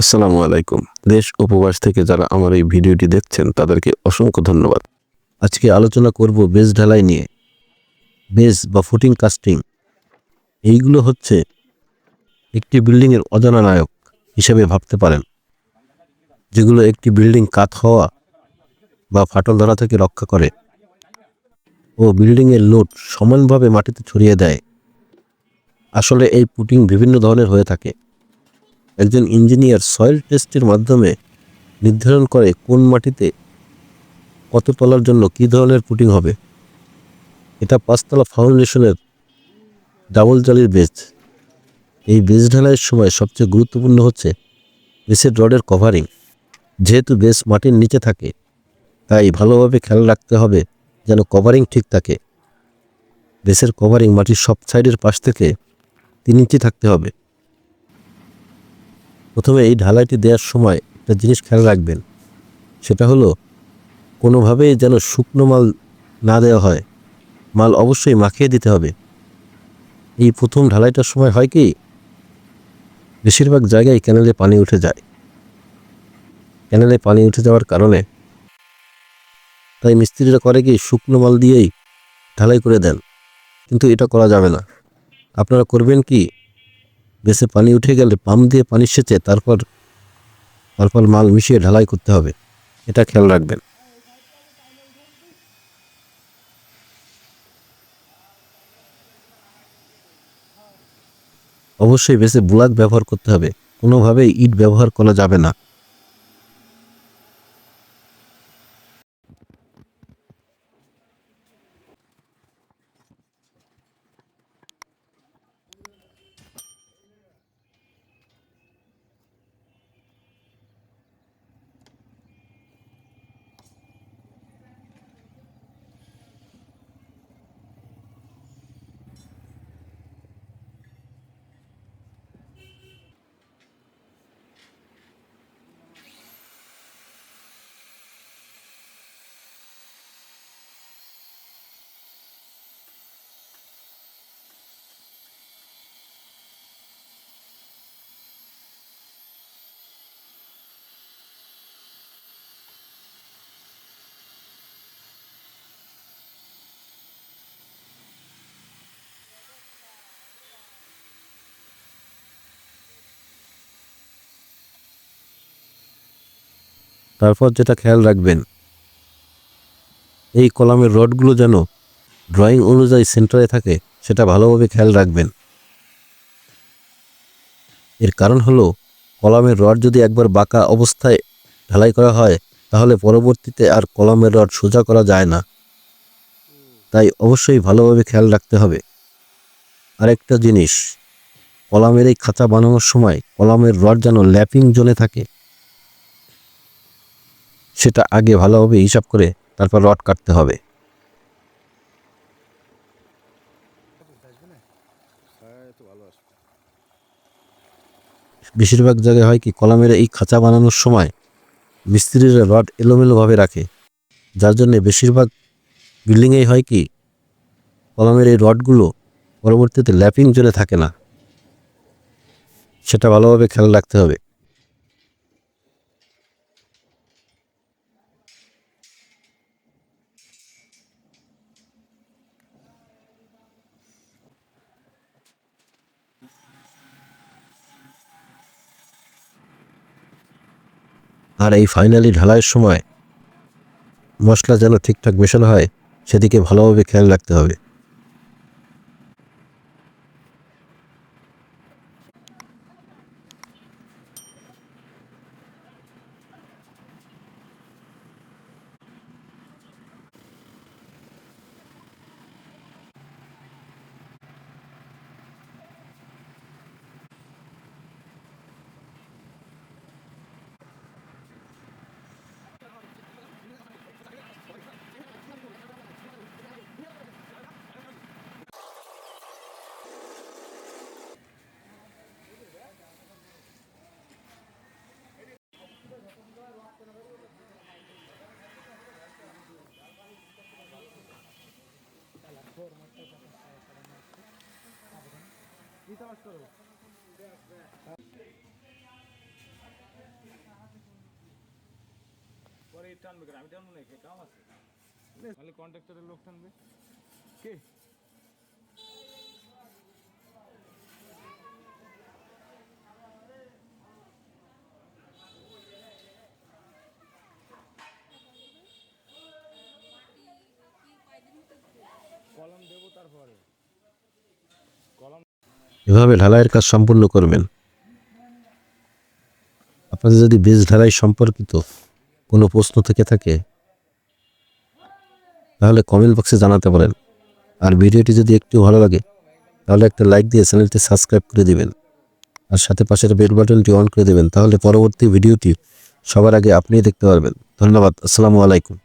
আসসালামু আলাইকুম। দেশ উপবাস থেকে যারা আমার এই ভিডিওটি দেখছেন, তাদেরকে অসংখ্য ধন্যবাদ। আজকে আলোচনা করব বেজ ঢালাই নিয়ে। বেজ বা ফুটিং কাস্টিং, এইগুলো হচ্ছে একটি বিল্ডিংয়ের অজানা নায়ক হিসেবে ভাবতে পারেন, যেগুলো একটি বিল্ডিং কাত হওয়া বা ফাটল ধরা থেকে রক্ষা করে ও বিল্ডিংয়ের লোড সমানভাবে মাটিতে ছড়িয়ে দেয়। আসলে এই পুটিং বিভিন্ন ধরনের হয়ে থাকে। একজন ইঞ্জিনিয়ার সয়েল টেস্টের মাধ্যমে নির্ধারণ করে কোন মাটিতে কত তলার জন্য কী ধরনের পুটিং হবে। এটা পাঁচতলা ফাউন্ডেশনের ডাবল জালির বেজ এই বেজ ঢালাইয়ের সময় সবচেয়ে গুরুত্বপূর্ণ হচ্ছে বেসের রডের কভারিং যেহেতু বেস মাটির নিচে থাকে, তাই ভালোভাবে খেয়াল রাখতে হবে যেন কভারিং ঠিক থাকে। বেসের কভারিং মাটির সব সাইডের পাশ থেকে তিন ইঞ্চি থাকতে হবে। প্রথমে এই ঢালাইটি দেওয়ার সময় একটা জিনিস খেয়াল রাখবেন। সেটা হলো, কোনোভাবেই যেন শুকনো মাল না দেওয়া হয়। মাল অবশ্যই মাখিয়ে দিতে হবে। এই প্রথম ঢালাইটার সময় হয় কি, বেশিরভাগ জায়গায় ক্যানেলে পানি উঠে যায়। ক্যানেলে পানি উঠে যাওয়ার কারণে তাই মিস্ত্রিরা করে কি, শুকনো মাল দিয়েই ঢালাই করে দেন। কিন্তু এটা করা যাবে না। আপনারা করবেন কি বেসে পানি উঠে গেলে পাম্প দিয়ে পানি সেচে তারপর তারপর মাল মিশিয়ে ঢালাই করতে হবে। এটা খেয়াল রাখবেন। অবশ্যই বেসে ব্লাক ব্যবহার করতে হবে। কোনোভাবেই ইট ব্যবহার করা যাবে না। তারপর যেটা খেয়াল রাখবেন, এই কলামের রডগুলো যেন ড্রয়িং অনুযায়ী সেন্টারে থাকে, সেটা ভালোভাবে খেয়াল রাখবেন। এর কারণ হলো, কলামের রড যদি একবার বাঁকা অবস্থায় ঢালাই করা হয়, তাহলে পরবর্তীতে আর কলামের রড সোজা করা যায় না। তাই অবশ্যই ভালোভাবে খেয়াল রাখতে হবে। আরেকটা জিনিস, কলামের এই খাঁচা বানানোর সময় কলামের রড যেন ল্যাপিং জোনে থাকে সেটা আগে ভালোভাবে হিসাব করে তারপর রড কাটতে হবে। বেশিরভাগ জায়গায় হয় কি, কলামের এই খাঁচা বানানোর সময় মিস্ত্রিরা রড এলোমেলোভাবে রাখে। যার জন্য বেশিরভাগ বিল্ডিংয়েই হয় কি, কলামের এই রডগুলো পরবর্তীতে ল্যাপিং জোনে থাকে না। সেটা ভালোভাবে খেয়াল রাখতে হবে। আর এই ফাইনালি ঢালাইয়ের সময় মশলা যেন ঠিকঠাক মেশানো হয়, সেদিকে ভালোভাবে খেয়াল রাখতে হবে। বিতাবাস করো পরে টানবে আমি টানবো না কাম আছে। তাহলে কন্ট্রাক্টরের লোক টানবে। কে? এভাবে ঢালাইয়ের কাজ সম্পূর্ণ করবেন। আপনাদের যদি বেজ ঢালাই সম্পর্কিত কোনো প্রশ্ন থেকে থাকে, তাহলে কমেন্ট বক্সে জানাতে পারেন। আর ভিডিওটি যদি একটু ভালো লাগে, তাহলে একটা লাইক দিয়ে চ্যানেলটি সাবস্ক্রাইব করে দেবেন। আর সাথে পাশের বেল বাটনটি অন করে দেবেন, তাহলে পরবর্তী ভিডিওটি সবার আগে আপনিই দেখতে পারবেন। ধন্যবাদ, আসসালামু আলাইকুম।